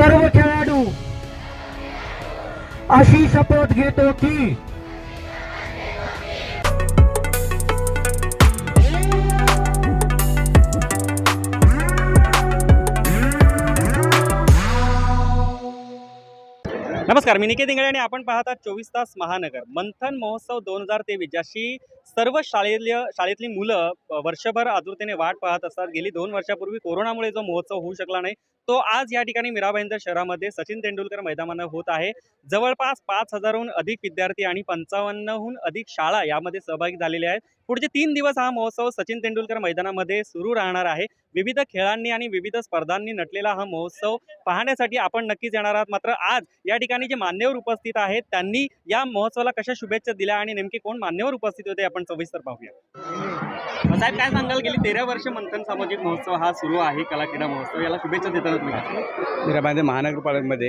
सर्व खेळाडू अशी शपथ घेतो नमस्कार मी निकेत इंगळे आणि आपण पाहतात चोवीस तास महानगर. मंथन महोत्सव दोन हजार तेवीस ज्याशी सर्व शाळेतली शाळेतली मुलं वर्षभर आतुरतेने वाट पाहत असतात. गेली दोन वर्षापूर्वी कोरोनामुळे जो महोत्सव होऊ शकला नाही तो आज या ठिकाणी मीराबाईंदर शहरामध्ये सचिन तेंडुलकर मैदानानं होत आहे. जवळपास पाच हजारहून अधिक विद्यार्थी आणि पंचावन्नहून अधिक शाळा यामध्ये सहभागी झालेल्या आहेत. पुढचे तीन दिवस हा महोत्सव सचिन तेंडुलकर मैदानामध्ये सुरू राहणार आहे. विविध खेळांनी आणि विविध स्पर्धांनी नटलेला हा महोत्सव पाहण्यासाठी आपण नक्कीच येणार आहात. मात्र आज या ठिकाणी जे मान्यवर उपस्थित आहेत त्यांनी या महोत्सवाला कशा शुभेच्छा दिल्या आणि नेमके कोण मान्यवर उपस्थित होते आपण सविस्तर पाहूया. साहेब काय सांगाल? गेली तेरा वर्ष मंथन सामाजिक महोत्सव हा सुरू आहे कला क्रीडा महोत्सव. याला शुभेच्छा देताना तुम्ही महानगरपालिकेमध्ये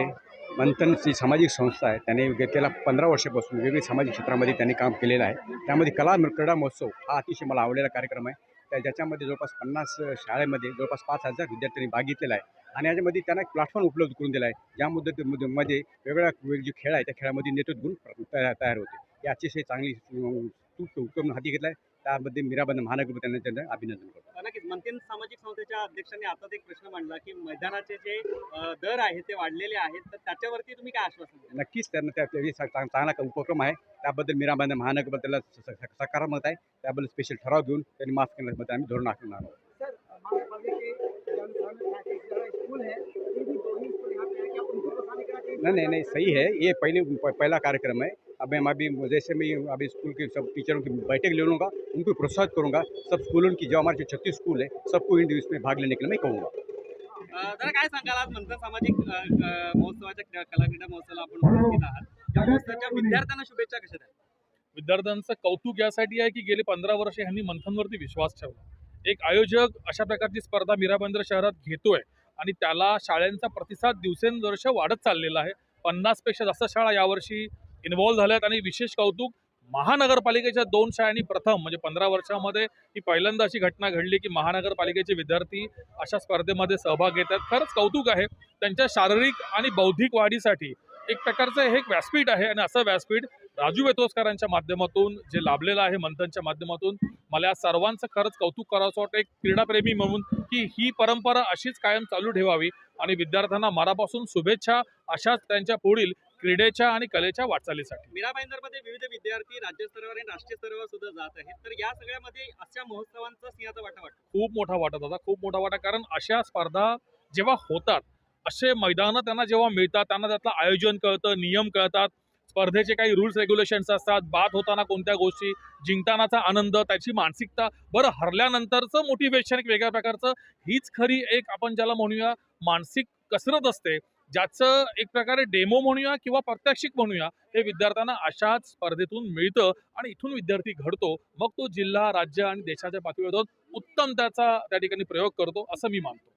मंथन जी सामाजिक संस्था आहे. त्याने गेल्या पंधरा वर्षापासून वेगवेगळ्या सामाजिक क्षेत्रामध्ये त्यांनी काम केलेलं आहे. त्यामध्ये कला क्रीडा महोत्सव हा अतिशय मला आवडलेला कार्यक्रम आहे. त्या ज्याच्यामध्ये जवळपास पन्नास शाळेमध्ये जवळपास पाच हजार विद्यार्थ्यांनी भाग घेतलेला आहे. आणि याच्यामध्ये त्यांना एक प्लॅटफॉर्म उपलब्ध करून दिला आहे. ज्या मुद्दे मध्ये वेगवेगळ्या वेगळे जे खेळ आहे त्या खेळामध्ये नेतृत्व गुण तयार तयार होते. हे अतिशय चांगली तू उत्तम हाती घेतला आहे त्यामध्ये मीराबाई महानगर त्यांना त्यांचं अभिनंदन करतो नक्कीच मंथन सामाजिक संस्थेच्या अध्यक्षांनी आताच एक प्रश्न मांडला की मैदानाचे जे दर आहेत ते वाढलेले आहेत तर त्याच्यावरती तुम्ही काय आश्वासन द्याल? नक्कीच त्यांना त्या चांगला उपक्रम आहे त्याबद्दल मीराबाई महानगर त्याला सकारात्मक आहे त्याबद्दल स्पेशल ठराव घेऊन त्यांनी माफ करण्यामध्ये आम्ही धोरण आखणार आहोत नहीं नहीं नहीं सही है ये पहले प- पहला कार्यक्रम है अब मैं अभी जैसे मैं अभी स्कूल के सब टीचरों की बैठक ले लूँगा उनको प्रोत्साहित करूँगा। सब स्कूलों की जो हमारे जो छत्तीस स्कूल है सबको इन इसमें भाग लेने के लिए मैं कहूँगा। जरा काय सांगाल आज सामाजिक महोत्सवाच्या क्रीडा- कला क्रीडा महोत्सवाला आपण उपस्थित आहात या महोत्सवाच्या विद्यार्थ्यांना शुभेच्छा कशा विद्यार्थ्यांचं कौतुक यासाठी आहे की गेली पंधरा वर्ष ह्यांनी मंथनवरती विश्वास ठेवला. एक आयोजक अशा प्रकारची स्पर्धा मीराबंदर शहरात घेतोय आणि त्याला शाळांचा प्रतिसाद दिवसेंदिवस वाढत चाललेला आहे. पन्नासपेक्षा जास्त शाळा यावर्षी इन्व्हॉल्व्ह झाल्यात आणि विशेष कौतुक महानगरपालिकेच्या दोन शाळांनी प्रथम म्हणजे पंधरा वर्षामध्ये ही पहिल्यांदा अशी घटना घडली की महानगरपालिकेचे विद्यार्थी अशा स्पर्धेमध्ये सहभाग घेतात. खरंच कौतुक आहे. त्यांच्या शारीरिक आणि बौद्धिक वाढीसाठी एक प्रकारचं हे एक व्यासपीठ आहे आणि असं व्यासपीठ राजू वेतोसकरांच्या माध्यमातून जे लाभलेलं आहे मंथनच्या माध्यमातून मला या सर्वांचं खरंच कौतुक करावं वाटतं. एक क्रीडाप्रेमी म्हणून की ही परंपरा अशीच कायम चालू ठेवावी आणि विद्यार्थ्यांना मनापासून शुभेच्छा अशाच त्यांच्या पुढील क्रीडेच्या आणि कलेच्या वाटचालीसाठी. मीरा भाईंदरमध्ये विविध विद्यार्थी राज्यस्तरावर आणि राष्ट्रीय स्तरावर सुद्धा जात आहेत. तर या सगळ्यामध्ये अशा महोत्सवांचा सिंहाचा वाटा वाटतो. खूप मोठा वाटत होता खूप मोठा वाटा. कारण अशा स्पर्धा जेव्हा होतात असे मैदानं त्यांना जेव्हा मिळतात त्यांना त्यातलं आयोजन कळतं नियम कळतात. स्पर्धेचे काही रूल्स रेग्युलेशन्स असतात. बाद होताना कोणत्या गोष्टी जिंकतानाचा आनंद त्याची मानसिकता बरं हरल्यानंतरचं मोटिवेशन एक वेगळ्या प्रकारचं. हीच खरी एक आपण ज्याला म्हणूया मानसिक कसरत असते. ज्याचं एक प्रकारे डेमो म्हणूया किंवा प्रात्यक्षिक म्हणूया हे विद्यार्थ्यांना अशाच स्पर्धेतून मिळतं आणि इथून विद्यार्थी घडतो. मग तो जिल्हा राज्य आणि देशाच्या पातळीवर उत्तम त्याचा त्या ठिकाणी प्रयोग करतो असं मी मानतो.